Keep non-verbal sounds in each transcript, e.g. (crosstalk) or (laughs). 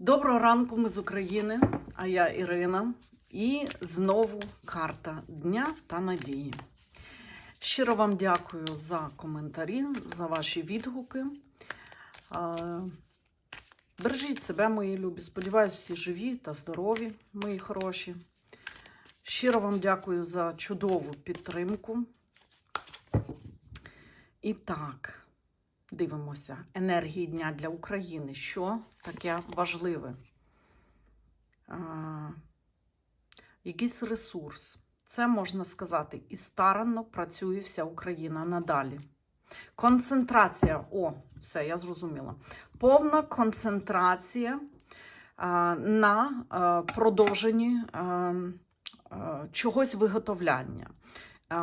Доброго ранку, ми з України, а я Ірина. І знову карта дня та надії. Щиро вам дякую за коментарі, за ваші відгуки. Бережіть себе, мої любі. Сподіваюся, всі живі та здорові, мої хороші. Щиро вам дякую за чудову підтримку. І так, дивимося. Енергії дня для України. Що таке важливе? А, якийсь ресурс. Це можна сказати, і старанно працює вся Україна надалі. Концентрація. О, все, я зрозуміла. Повна концентрація а, на а, продовженні а, а, чогось виготовляння.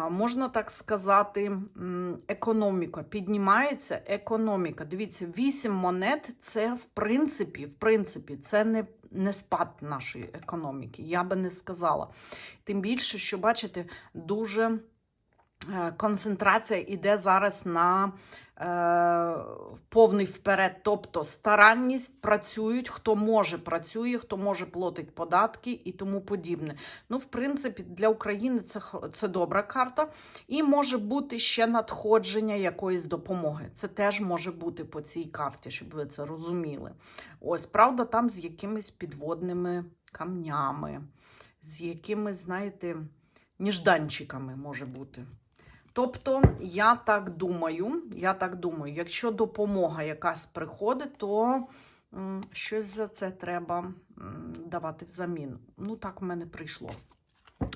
Можна так сказати, економіка піднімається. Економіка. Дивіться, вісім монет це в принципі, в принципі, це не, не спад нашої економіки. Я би не сказала. Тим більше, що бачите, дуже концентрація йде зараз на е, повний вперед. Тобто старанність працюють, хто може працює, хто може платить податки і тому подібне. Ну, в принципі, для України це, це добра карта. І може бути ще надходження якоїсь допомоги. Це теж може бути по цій карті, щоб ви це розуміли. Ось, правда, там з якимись підводними камнями, з якимись, знаєте, ніжданчиками може бути. Тобто, я так думаю, я так думаю, якщо допомога якась приходить, то щось за це треба давати взамін. Ну, так в мене прийшло.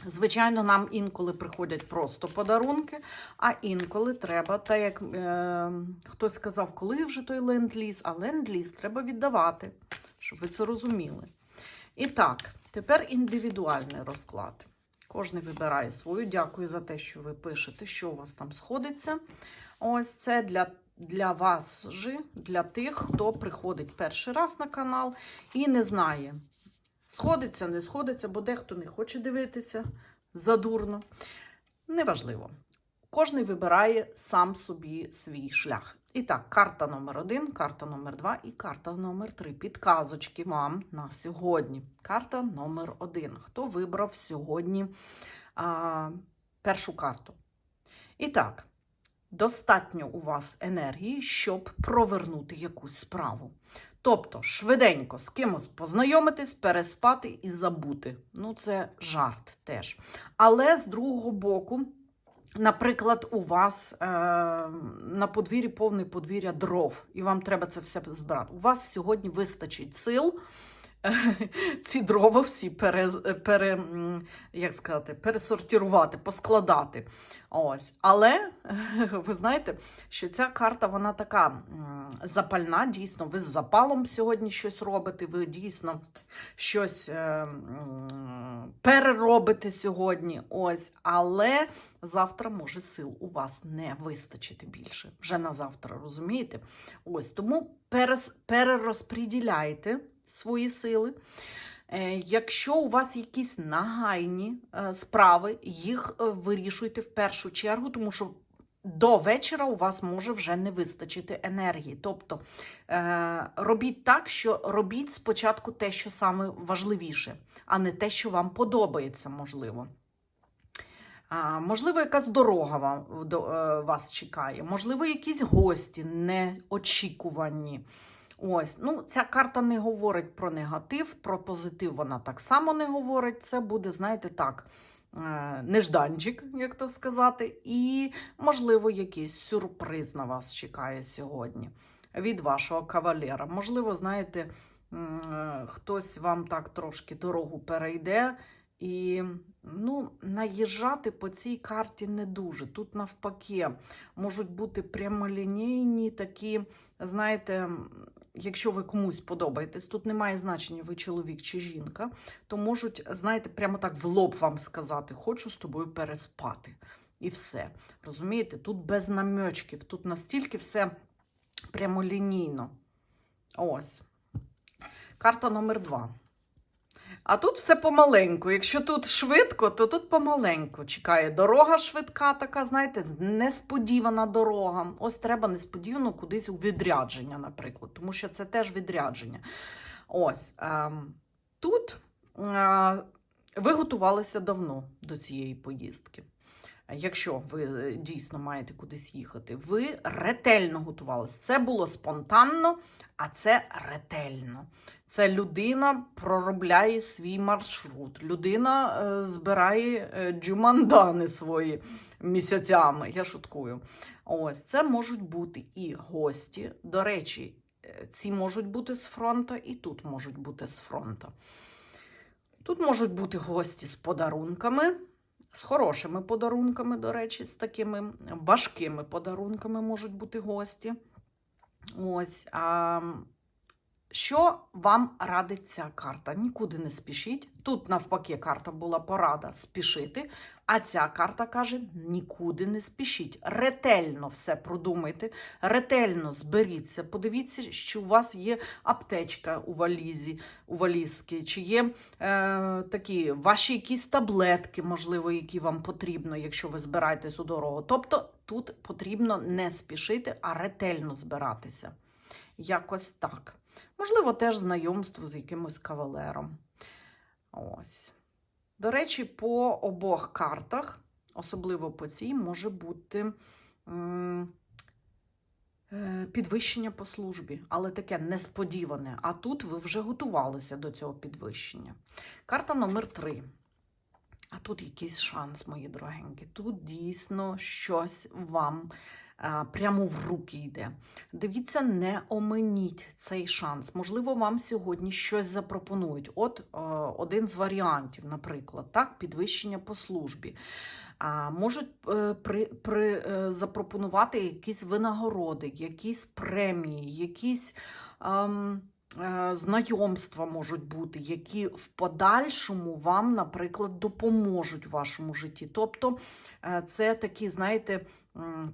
Звичайно, нам інколи приходять просто подарунки, а інколи треба, так як е, хтось сказав, коли вже той ленд-ліз, а ленд-ліз треба віддавати, щоб ви це розуміли. І так, тепер індивідуальний розклад. Кожен вибирає свою. Дякую за те, що ви пишете, що у вас там сходиться. Ось це для, для вас же, для тих, хто приходить перший раз на канал і не знає, сходиться, не сходиться, бо дехто не хоче дивитися задурно. Неважливо. Кожен вибирає сам собі свій шлях. І так, карта номер один, карта номер два і карта номер три. Підказочки вам на сьогодні. Карта номер один. Хто вибрав сьогодні а, першу карту? І так, достатньо у вас енергії, щоб провернути якусь справу. Тобто, швиденько з кимось познайомитись, переспати і забути. Ну, це жарт теж. Але з другого боку, наприклад, у вас е, на подвір'ї повне подвір'я дров, і вам треба це все збирати. У вас сьогодні вистачить сил. (laughs) Ці дрова всі пере, пере, як сказати, пересортувати, поскладати. Ось. Але (laughs) ви знаєте, що ця карта вона така запальна. Дійсно, ви з запалом сьогодні щось робите, ви дійсно щось е, переробите сьогодні. Ось. Але завтра може сил у вас не вистачити більше. Вже на завтра, розумієте? Ось тому перес, перерозподіляйте свої сили. Е, Якщо у вас якісь нагайні е, справи, їх е, вирішуйте в першу чергу, тому що до вечора у вас може вже не вистачити енергії. Тобто робіть так, що робіть спочатку те, що саме важливіше, а не те, що вам подобається, можливо. Можливо, якась дорога вам, вас чекає, можливо, якісь гості неочікувані. Ось, ну, ця карта не говорить про негатив, про позитив вона так само не говорить. Це буде, знаєте, так, е, нежданчик, як то сказати, і, можливо, якийсь сюрприз на вас чекає сьогодні від вашого кавалера. Можливо, знаєте, е, хтось вам так трошки дорогу перейде. І ну, наїжджати по цій карті не дуже. Тут навпаки можуть бути прямолінійні такі, знаєте, якщо ви комусь подобаєтесь, тут немає значення, ви чоловік чи жінка, то можуть, знаєте, прямо так в лоб вам сказати: хочу з тобою переспати. І все. Розумієте, тут без намьочків, тут настільки все прямолінійно. Ось. Карта номер два. А тут все помаленьку. Якщо тут швидко, то тут помаленьку. Чекає дорога швидка, така, знаєте, несподівана дорога. Ось треба несподівано кудись у відрядження, наприклад, тому що це теж відрядження. Ось ем, тут е, ви готувалися давно до цієї поїздки. Якщо ви е, дійсно маєте кудись їхати, ви ретельно готувалися. Це було спонтанно, а це ретельно. Це людина проробляє свій маршрут. Людина е, збирає е, джумандани свої місяцями. Я шуткую. Ось це можуть бути і гості. До речі, е, ці можуть бути з фронту, і тут можуть бути з фронту. Тут можуть бути гості з подарунками, з хорошими подарунками, до речі, з такими важкими подарунками можуть бути гості. Ось. А, що вам радить ця карта? Нікуди не спішіть. Тут, навпаки, карта була порада спішити, а ця карта каже: нікуди не спішіть. Ретельно все продумайте, ретельно зберіться. Подивіться, що у вас є аптечка у валізі, у валізки, чи є е, такі ваші якісь таблетки, можливо, які вам потрібно, якщо ви збираєтесь у дорогу. Тобто тут потрібно не спішити, а ретельно збиратися. Якось так. Можливо, теж знайомство з якимось кавалером. Ось. До речі, по обох картах, особливо по цій, може бути е, підвищення по службі, але таке несподіване. А тут ви вже готувалися до цього підвищення. Карта номер 3. А тут якийсь шанс, мої дорогенькі. Тут дійсно щось вам прямо в руки йде. Дивіться, не оминіть цей шанс. Можливо, вам сьогодні щось запропонують. От е, один з варіантів, наприклад, так, підвищення по службі. А, можуть е, при, при, е, запропонувати якісь винагороди, якісь премії, якісь ем, е, знайомства можуть бути, які в подальшому вам, наприклад, допоможуть в вашому житті. Тобто е, це такі, знаєте,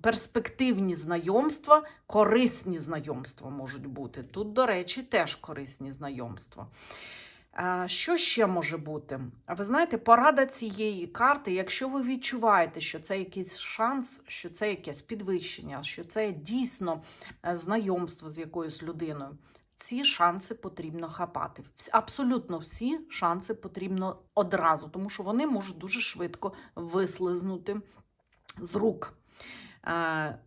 перспективні знайомства, корисні знайомства можуть бути. Тут, до речі, теж корисні знайомства. Е, Що ще може бути? А ви знаєте, порада цієї карти, якщо ви відчуваєте, що це якийсь шанс, що це якесь підвищення, що це дійсно е, знайомство з якоюсь людиною, ці шанси потрібно хапати. Абсолютно всі шанси потрібно одразу, тому що вони можуть дуже швидко вислизнути з рук. Е,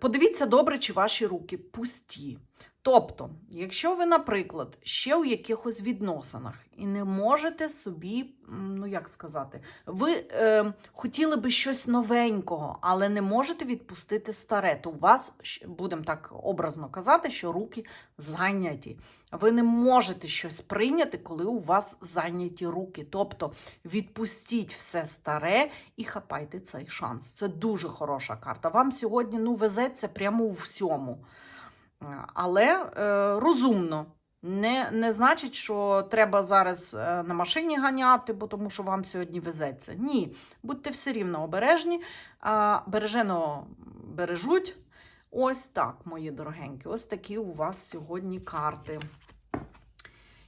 Подивіться добре, чи ваші руки пусті. Тобто, якщо ви, наприклад, ще у якихось відносинах і не можете собі, ну як сказати, ви е, хотіли би щось новенького, але не можете відпустити старе, то у вас, будемо так образно казати, що руки зайняті. Ви не можете щось прийняти, коли у вас зайняті руки. Тобто відпустіть все старе і хапайте цей шанс. Це дуже хороша карта. Вам сьогодні ну, везеться прямо у всьому. Але е, розумно. Не, не значить, що треба зараз е, на машині ганяти, бо тому що вам сьогодні везеться. Ні, будьте все рівно обережні, а бережено бережуть. Ось так, мої дорогенькі, ось такі у вас сьогодні карти.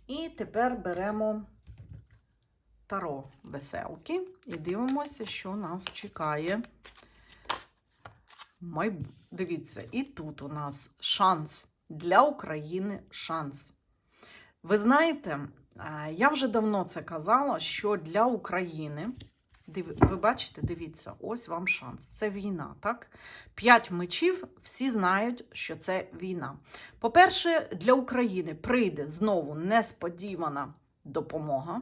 І тепер беремо таро веселки і дивимося, що нас чекає. Май... Дивіться, і тут у нас шанс для України шанс. Ви знаєте, е, я вже давно це казала, що для України, ви бачите, дивіться, ось вам шанс. Це війна, так? П'ять мечів, всі знають, що це війна. По-перше, для України прийде знову несподівана допомога.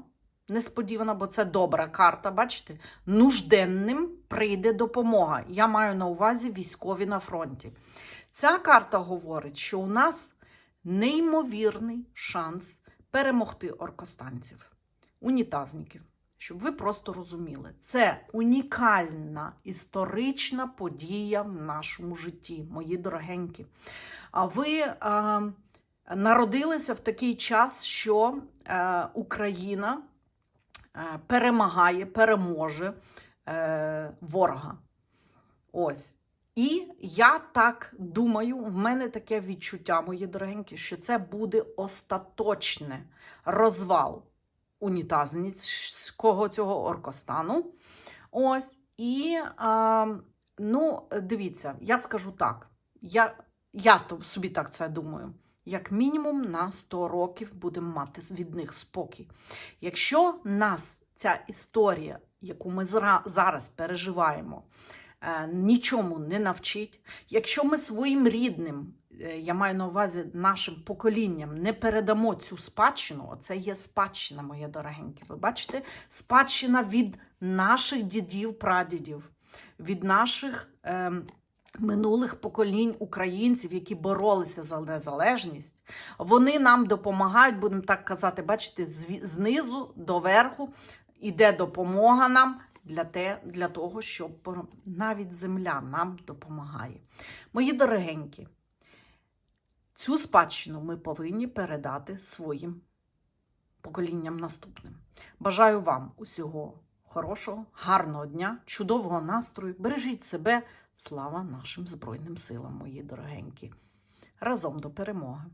Несподівана, бо це добра карта, бачите? Нужденним прийде допомога. Я маю на увазі військові на фронті. Ця карта говорить, що у нас неймовірний шанс перемогти оркостанців, унітазників. Щоб ви просто розуміли, це унікальна історична подія в нашому житті, мої дорогенькі. А ви а, народилися в такий час, що е, Україна е, перемагає, переможе е, ворога. Ось. І я так думаю, в мене таке відчуття, мої дорогенькі, що це буде остаточне розвал унітазницького цього оркостану. Ось. І, а, ну, дивіться, я скажу так. Я, я то собі так це думаю. як мінімум на 100 років будемо мати від них спокій. Якщо нас ця історія, яку ми зараз переживаємо, е, нічому не навчить, якщо ми своїм рідним, е, я маю на увазі нашим поколінням, не передамо цю спадщину, оце є спадщина, моє дорогенькі. Ви бачите, спадщина від наших дідів, прадідів, від наших. ем, Минулих поколінь українців, які боролися за незалежність, вони нам допомагають, будемо так казати, бачите, знизу до верху іде допомога нам для, те, для того, щоб навіть земля нам допомагає. Мої дорогенькі, цю спадщину ми повинні передати своїм поколінням наступним. Бажаю вам усього хорошого, гарного дня, чудового настрою. Бережіть себе. Слава нашим Збройним силам, мої дорогенькі. Разом до перемоги!